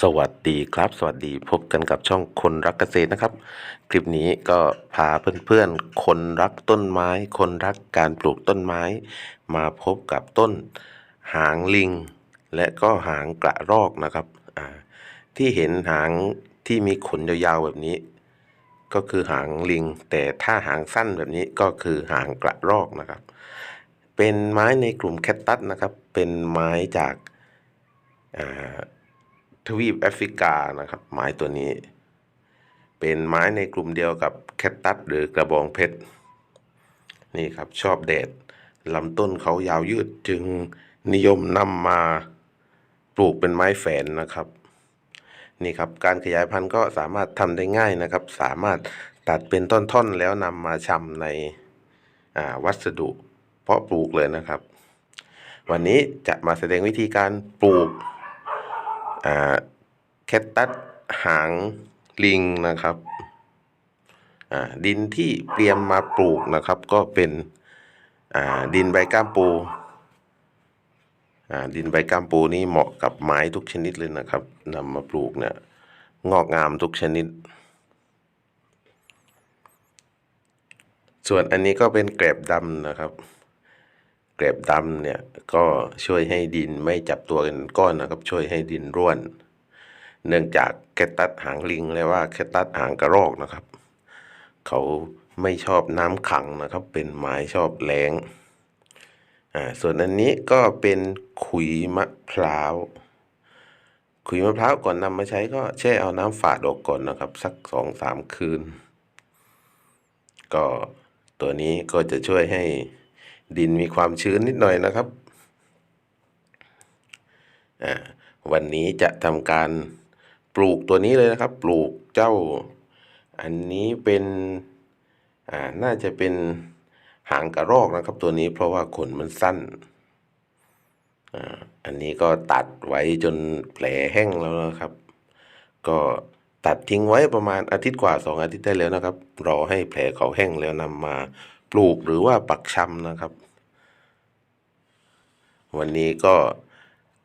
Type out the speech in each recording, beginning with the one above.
สวัสดีครับ สวัสดีพบกันกับช่องคนรักเกษตรนะครับ คลิปนี้ก็พาเพื่อนๆ คนรักต้นไม้ คนรักการปลูกต้นไม้ มาพบกับต้นหางลิง และก็หางกระรอกนะครับที่เห็นหางที่มีขนยาวๆแบบนี้ ก็คือหางลิง แต่ถ้าหางสั้นแบบนี้ก็คือหางกระรอกนะครับ เป็นไม้ในกลุ่มแคตตัสนะครับ เป็นไม้จากอ่า ทวีปแอฟริกานะครับ ไม้ตัวนี้ เป็นไม้ในกลุ่มเดียวกับแคตตัสหรือกระบองเพชรนี่ครับชอบแดดลำต้นเขายาวยืดจึงนิยมนำมาปลูกเป็นไม้แฝนนะครับ นี่ครับการขยายพันธุ์ก็สามารถทำได้ง่ายนะครับ สามารถตัดเป็นท่อนๆแล้วนำมาชำในวัสดุ เพาะปลูกเลยนะครับ วันนี้จะมาแสดงวิธีการปลูก แคตตัสหางลิงนะครับ ดินที่เตรียมมาปลูกนะครับ ก็เป็นดินใบก้ามปูดินใบก้ามปูนี่เหมาะกับไม้ทุกชนิดเลยนะครับนำมาปลูกเนี่ยงอกงามทุกชนิด ส่วนอันนี้ก็เป็นแกลบดำนะครับ แกลบดำเนี่ยก็ช่วยให้ดินไม่จับตัวกันก้อนนะครับ ช่วยให้ดินร่วน เนื่องจากแคตตัสหางลิงเรียว่าแคตตัสหางกระรอกนะครับ เขาไม่ชอบน้ำขังนะครับ เป็นไม้ชอบแล้งอ่าส่วนอันนี้ก็เป็นขุยมะพร้าวขุยมะพร้าวก่อนนำมาใช้ก็แช่เอาน้ำฝาดออกก่อนนะครับ สักสองสามคืน ก็ตัวนี้ก็จะช่วยให้ ดินมีความชื้นนิดหน่อยนะครับอ่าวันนี้จะทำการปลูกตัวนี้เลยนะครับ ปลูกเจ้า อันนี้เป็นอ่าน่าจะเป็นหางกระรอกนะครับ ตัวนี้เพราะว่าขนมันสั้นอ่าอันนี้ก็ตัดไว้จนแผลแห้งแล้วนะครับ ก็ตัดทิ้งไว้ประมาณอาทิตย์กว่าสองอาทิตย์ได้แล้วนะครับ รอให้แผลเขาแห้งแล้วนำมาปลูกหรือว่าปักชำนะครับ วันนี้ก็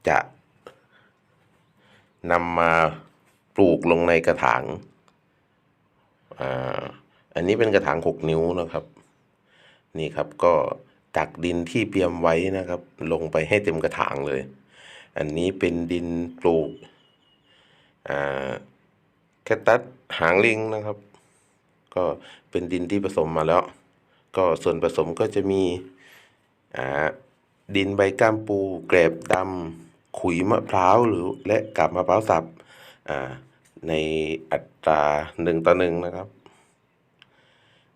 จะนำมาปลูกลงในกระถางอ่าอันนี้เป็นกระถางหกนิ้วนะครับ นี่ครับก็ตักดินที่เตรียมไว้นะครับ ลงไปให้เต็มกระถางเลย อันนี้เป็นดินปลูกอ่าแคตตัสหางลิงนะครับ ก็เป็นดินที่ผสมมาแล้ว ก็ส่วนผสมก็จะมีอ่า ดินใบก้ามปูแกลบดำขุยมะพร้าวหรือและกาบมะพร้าวสับในอัตราหนึ่งต่อหนึ่งนะครับ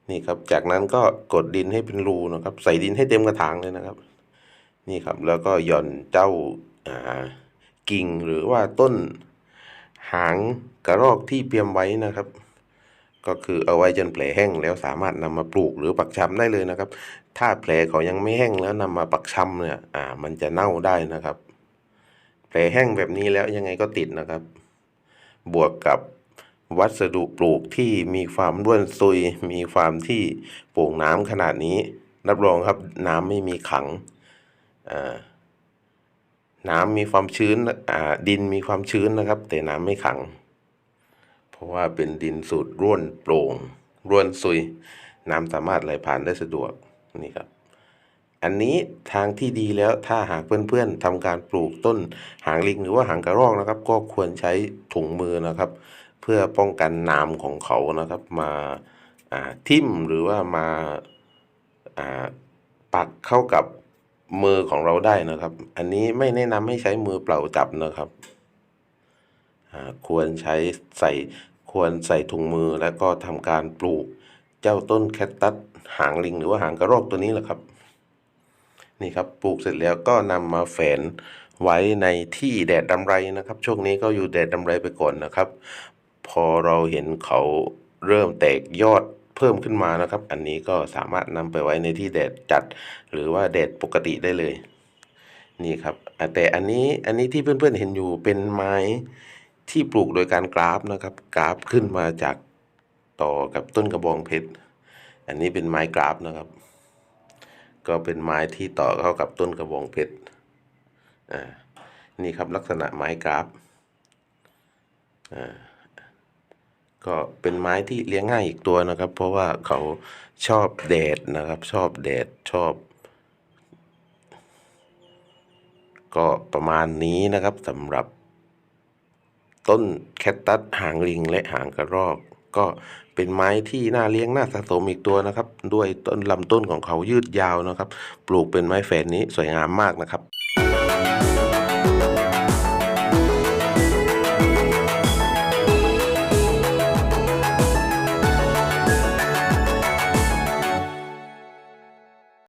นี่ครับจากนั้นก็กดดินให้เป็นรูนะครับ ใส่ดินให้เต็มกระถางเลยนะครับ นี่ครับแล้วก็หย่อนเจ้าอ่ากิ่งหรือว่าต้นหางกระรอกที่เตรียมไว้นะครับ ก็คือเอาไว้จนแผลแห้งแล้วสามารถนำมาปลูกหรือปักชำได้เลยนะครับ ถ้าแผลเขายังไม่แห้งแล้วนำมาปักชำเนี่ยอ่ามันจะเน่าได้นะครับ แผลแห้งแบบนี้แล้วยังไงก็ติดนะครับ บวกกับวัสดุปลูกที่มีความร่วนซุย มีความที่โป่งน้ำขนาดนี้ รับรองครับน้ำไม่มีขังอ่าน้ำมีความชื้นอ่าดินมีความชื้นนะครับ แต่น้ำไม่ขัง ราะว่าเป็นดินสูตรร่วนโปร่งร่วนซุย น้ำสามารถไหลผ่านได้สะดวกนี่ครับ อันนี้ทางที่ดีแล้วถ้าหากเพื่อนๆทำการปลูกต้นหางลิงหรือว่าหางกระรอกนะครับ ก็ควรใช้ถุงมือนะครับ เพื่อป้องกันน้ำของเขานะครับ มาทิ่มหรือว่ามาปักเข้ากับมือของเราได้นะครับ อันนี้ไม่แนะนำให้ใช้มือเปล่าจับนะครับ ควรใช้ใส่ควรใส่ถุงมือแล้วก็ทำการปลูกเจ้าต้นแคตตัสหางลิงหรือว่าหางกระรอกตัวนี้แหละครับ นี่ครับปลูกเสร็จแล้วก็นำมาแฝนไว้ในที่แดดดำไรนะครับ ช่วงนี้ก็อยู่แดดดำไรไปก่อนนะครับ พอเราเห็นเขาเริ่มแตกยอดเพิ่มขึ้นมานะครับ อันนี้ก็สามารถนำไปไว้ในที่แดดจัด หรือว่าแดดปกติได้เลย นี่ครับแต่อันนี้อันนี้ที่เพื่อนๆเห็นอยู่เป็นไม้ ที่ปลูกโดยการกราฟนะครับ กราฟขึ้นมาจากต่อกับต้นกระบองเพชร อันนี้เป็นไม้กราฟนะครับ ก็เป็นไม้ที่ต่อเข้ากับต้นกระบองเพชร อ่า นี่ครับลักษณะไม้กราฟ อ่า ก็เป็นไม้ที่เลี้ยงง่ายอีกตัวนะครับ เพราะว่าเขาชอบแดดนะครับ ชอบแดดชอบ ก็ประมาณนี้นะครับสำหรับ ต้นแคคตัสหางลิงและหางกระรอก ก็เป็นไม้ที่น่าเลี้ยงน่าสะสมอีกตัวนะครับ ด้วยต้นลำต้นของเขายืดยาวนะครับ ปลูกเป็นไม้แฝดนี้สวยงามมากนะครับ